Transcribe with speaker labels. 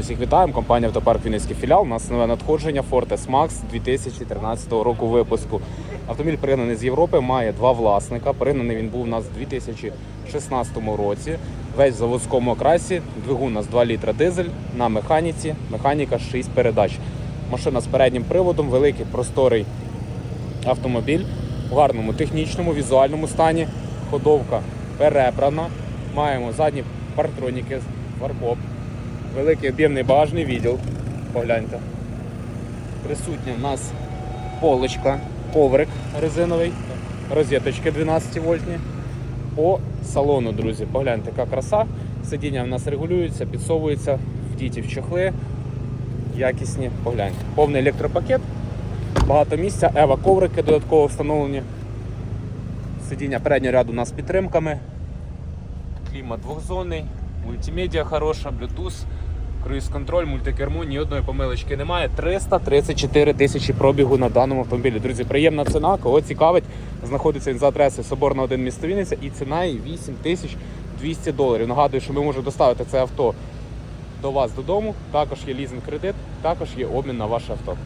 Speaker 1: Всіх вітаємо. Компанія Автопарк Вінницький філіал. У нас нове надходження Ford S-Max 2013 року випуску. Автомобіль пригнаний з Європи, має два власника. Пригнаний він був у нас у 2016 році. Весь в заводському окрасі. Двигун у нас 2 літра дизель на механіці. Механіка 6 передач. Машина з переднім приводом, великий просторий автомобіль в гарному технічному, візуальному стані. Ходовка перебрана. Маємо задні партроніки, фаркоп, великий об'ємний багажний відділ. Погляньте. Присутня в нас полочка, коврик резиновий, розеточки 12 вольтні. По салону, друзі, погляньте, яка краса. Сидіння в нас регулюється, підсовується, вдіті в чохли. Якісні, погляньте. Повний електропакет, багато місця, ева коврики додатково встановлені. Сидіння переднього ряду у нас підтримками. Клімат двохзонний, мультимедіа хороша, Bluetooth, круїз-контроль, мультикермо, ні одної помилочки немає. 334 тисячі пробігу на даному автомобілі. Друзі, приємна ціна. Кого цікавить, знаходиться він за адресою Соборна 1 місто Вінниця і ціна її 8200 доларів. Нагадую, що ми можемо доставити це авто до вас додому. Також є лізинг кредит, також є обмін на ваше авто.